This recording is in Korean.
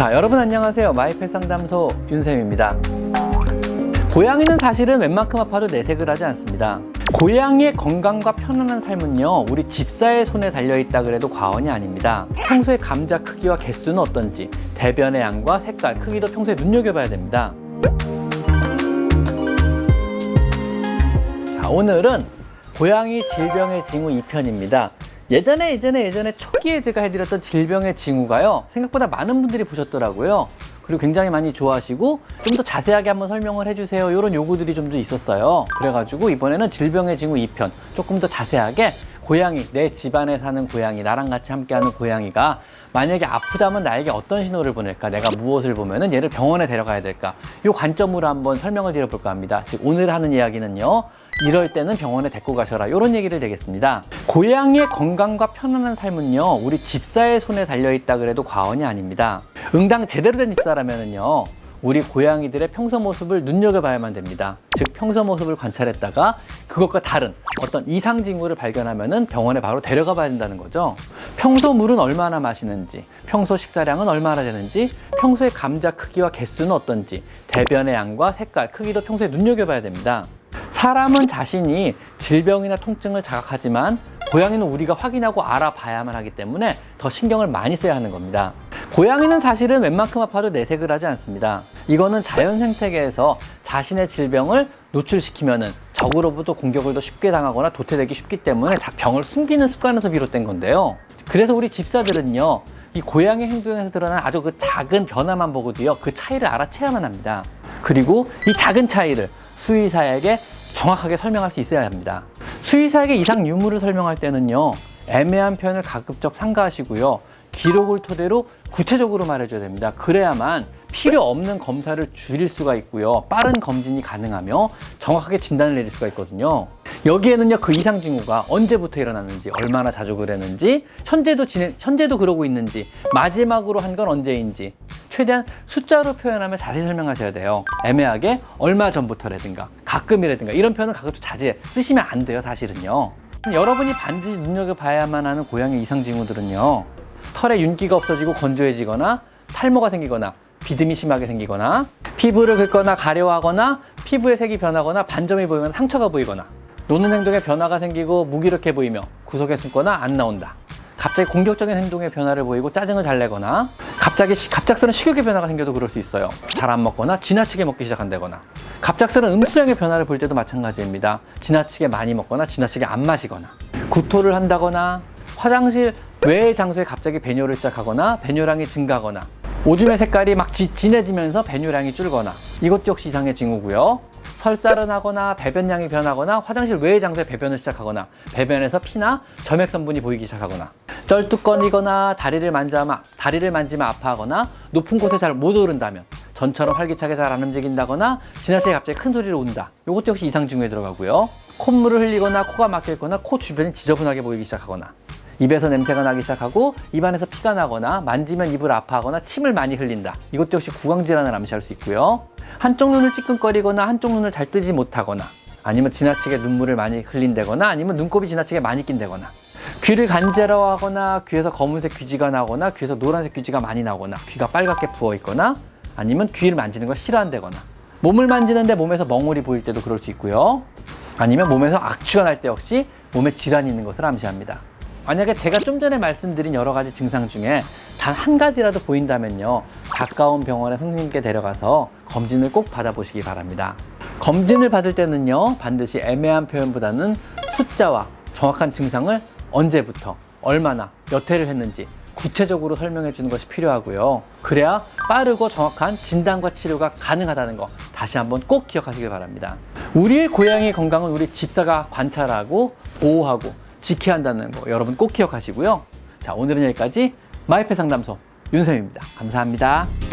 자, 여러분 안녕하세요. 마이펫 상담소 윤쌤입니다. 고양이는 사실은 웬만큼 아파도 내색을 하지 않습니다. 고양이의 건강과 편안한 삶은요, 우리 집사의 손에 달려있다 그래도 과언이 아닙니다. 평소에 감자 크기와 개수는 어떤지, 대변의 양과 색깔, 크기도 평소에 눈여겨봐야 됩니다. 자, 오늘은 고양이 질병의 징후 2편입니다. 예전에 예전에 예전에 초기에 제가 해드렸던 질병의 징후가요 생각보다 많은 분들이 보셨더라고요. 그리고 굉장히 많이 좋아하시고 좀 더 자세하게 한번 설명을 해주세요. 이런 요구들이 좀 더 있었어요. 그래가지고 이번에는 질병의 징후 2편 조금 더 자세하게 고양이 내 집안에 사는 고양이 나랑 같이 함께하는 고양이가 만약에 아프다면 나에게 어떤 신호를 보낼까 내가 무엇을 보면은 얘를 병원에 데려가야 될까 이 관점으로 한번 설명을 드려볼까 합니다. 즉 오늘 하는 이야기는요. 이럴 때는 병원에 데리고 가셔라 이런 얘기를 되겠습니다. 고양이의 건강과 편안한 삶은요 우리 집사의 손에 달려 있다 그래도 과언이 아닙니다. 응당 제대로 된 집사라면은요 우리 고양이들의 평소 모습을 눈여겨봐야만 됩니다. 즉 평소 모습을 관찰했다가 그것과 다른 어떤 이상 징후를 발견하면은 병원에 바로 데려가 봐야 된다는 거죠. 평소 물은 얼마나 마시는지, 평소 식사량은 얼마나 되는지, 평소에 감자 크기와 개수는 어떤지, 대변의 양과 색깔, 크기도 평소에 눈여겨봐야 됩니다. 사람은 자신이 질병이나 통증을 자각하지만 고양이는 우리가 확인하고 알아봐야만 하기 때문에 더 신경을 많이 써야 하는 겁니다. 고양이는 사실은 웬만큼 아파도 내색을 하지 않습니다. 이거는 자연 생태계에서 자신의 질병을 노출시키면은 적으로부터 공격을 더 쉽게 당하거나 도태되기 쉽기 때문에 자- 병을 숨기는 습관에서 비롯된 건데요. 그래서 우리 집사들은요, 이 고양이 행동에서 드러난 아주 그 작은 변화만 보고도요, 그 차이를 알아채야만 합니다. 그리고 이 작은 차이를 수의사에게 정확하게 설명할 수 있어야 합니다. 수의사에게 이상 유무를 설명할 때는요, 애매한 표현을 가급적 삼가하시고요, 기록을 토대로 구체적으로 말해줘야 됩니다. 그래야만 필요 없는 검사를 줄일 수가 있고요, 빠른 검진이 가능하며 정확하게 진단을 내릴 수가 있거든요. 여기에는요, 그 이상 징후가 언제부터 일어났는지, 얼마나 자주 그랬는지, 현재도 진행, 현재도 그러고 있는지, 마지막으로 한 건 언제인지, 최대한 숫자로 표현하면 자세히 설명하셔야 돼요. 애매하게 얼마 전부터라든가 가끔이라든가 이런 표현은 가급적 자제 쓰시면 안 돼요, 사실은요. 여러분이 반드시 눈여겨봐야만 하는 고양이 이상 징후들은요. 털에 윤기가 없어지고 건조해지거나 탈모가 생기거나 비듬이 심하게 생기거나 피부를 긁거나 가려워하거나 피부의 색이 변하거나 반점이 보이거나 상처가 보이거나 노는 행동에 변화가 생기고 무기력해 보이며 구석에 숨거나 안 나온다. 갑자기 공격적인 행동의 변화를 보이고 짜증을 잘 내거나 갑자기 시- 갑작스러운 식욕의 변화가 생겨도 그럴 수 있어요. 잘 안 먹거나 지나치게 먹기 시작한다거나 갑작스러운 음수량의 변화를 볼 때도 마찬가지입니다. 지나치게 많이 먹거나 지나치게 안 마시거나 구토를 한다거나 화장실 외의 장소에 갑자기 배뇨를 시작하거나 배뇨량이 증가하거나 오줌의 색깔이 막 지- 진해지면서 배뇨량이 줄거나 이것도 역시 이상의 징후고요. 설사를 하거나 배변량이 변하거나 화장실 외의 장소에 배변을 시작하거나 배변에서 피나 점액 성분이 보이기 시작하거나 쩔뚝거리거나 다리를 만지면 다리를 만지면 아파하거나 높은 곳에 잘 못 오른다면 전처럼 활기차게 잘 안 움직인다거나 지나치게 갑자기 큰 소리를 운다. 이것도 역시 이상 징후에 들어가고요. 콧물을 흘리거나 코가 막혀 있거나 코 주변이 지저분하게 보이기 시작하거나 입에서 냄새가 나기 시작하고 입안에서 피가 나거나 만지면 입을 아파하거나 침을 많이 흘린다. 이것도 역시 구강질환을 암시할 수 있고요. 한쪽 눈을 찌끈거리거나 한쪽 눈을 잘 뜨지 못하거나 아니면 지나치게 눈물을 많이 흘린다거나 아니면 눈곱이 지나치게 많이 낀다거나 귀를 간지러워하거나 귀에서 검은색 귀지가 나거나 귀에서 노란색 귀지가 많이 나거나 귀가 빨갛게 부어 있거나 아니면 귀를 만지는 걸 싫어한다거나 몸을 만지는데 몸에서 멍울이 보일 때도 그럴 수 있고요. 아니면 몸에서 악취가 날 때 역시 몸에 질환이 있는 것을 암시합니다. 만약에 제가 좀 전에 말씀드린 여러 가지 증상 중에 단 한 가지라도 보인다면요. 가까운 병원에 선생님께 데려가서 검진을 꼭 받아보시기 바랍니다. 검진을 받을 때는요. 반드시 애매한 표현보다는 숫자와 정확한 증상을 언제부터, 얼마나, 몇 회를 했는지 구체적으로 설명해 주는 것이 필요하고요. 그래야 빠르고 정확한 진단과 치료가 가능하다는 거 다시 한번 꼭 기억하시길 바랍니다. 우리의 고양이 건강은 우리 집사가 관찰하고 보호하고 지켜야 한다는 거 여러분 꼭 기억하시고요. 자, 오늘은 여기까지 마이페 상담소 윤쌤입니다. 감사합니다.